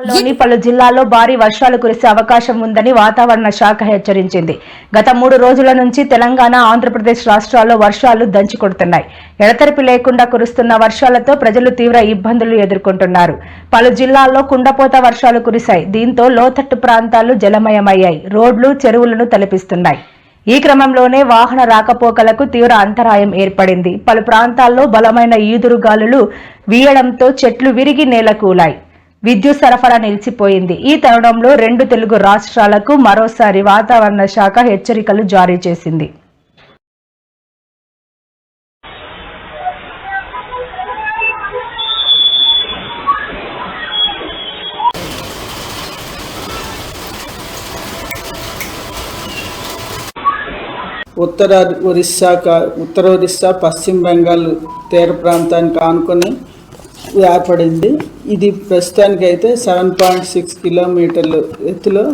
రాష్ట్రంలోని పలు జిల్లాల్లో భారీ వర్షాలు కురిసే అవకాశం ఉందని వాతావరణ శాఖ హెచ్చరించింది. గత మూడు రోజుల నుంచి తెలంగాణ ఆంధ్రప్రదేశ్ రాష్ట్రాల్లో వర్షాలు దంచి కొడుతున్నాయి. ఎడతెరిపి లేకుండా కురుస్తున్న వర్షాలతో ప్రజలు తీవ్ర ఇబ్బందులు ఎదుర్కొంటున్నారు. పలు జిల్లాల్లో కుండపోత వర్షాలు కురిశాయి. దీంతో లోతట్టు ప్రాంతాలు జలమయమయ్యాయి. రోడ్లు చెరువులను తలపిస్తున్నాయి. ఈ క్రమంలోనే వాహన రాకపోకలకు తీవ్ర అంతరాయం ఏర్పడింది. పలు ప్రాంతాల్లో బలమైన ఈదురుగాలులు వీయడంతో చెట్లు విరిగి నేలకూలాయి. విద్యుత్ సరఫరా నిలిచిపోయింది. ఈ తరుణంలో రెండు తెలుగు రాష్ట్రాలకు మరోసారి వాతావరణ శాఖ హెచ్చరికలు జారీ చేసింది. ఉత్తర ఒరిస్సా కా- ఉత్తర ఒరిస్సా పశ్చిమ బెంగాల్ తీర ప్రాంతానికి ఆనుకొని ఏర్పడింది. ఇది ప్రస్తుతానికైతే సెవెన్ పాయింట్ సిక్స్ కిలోమీటర్లు ఎత్తులో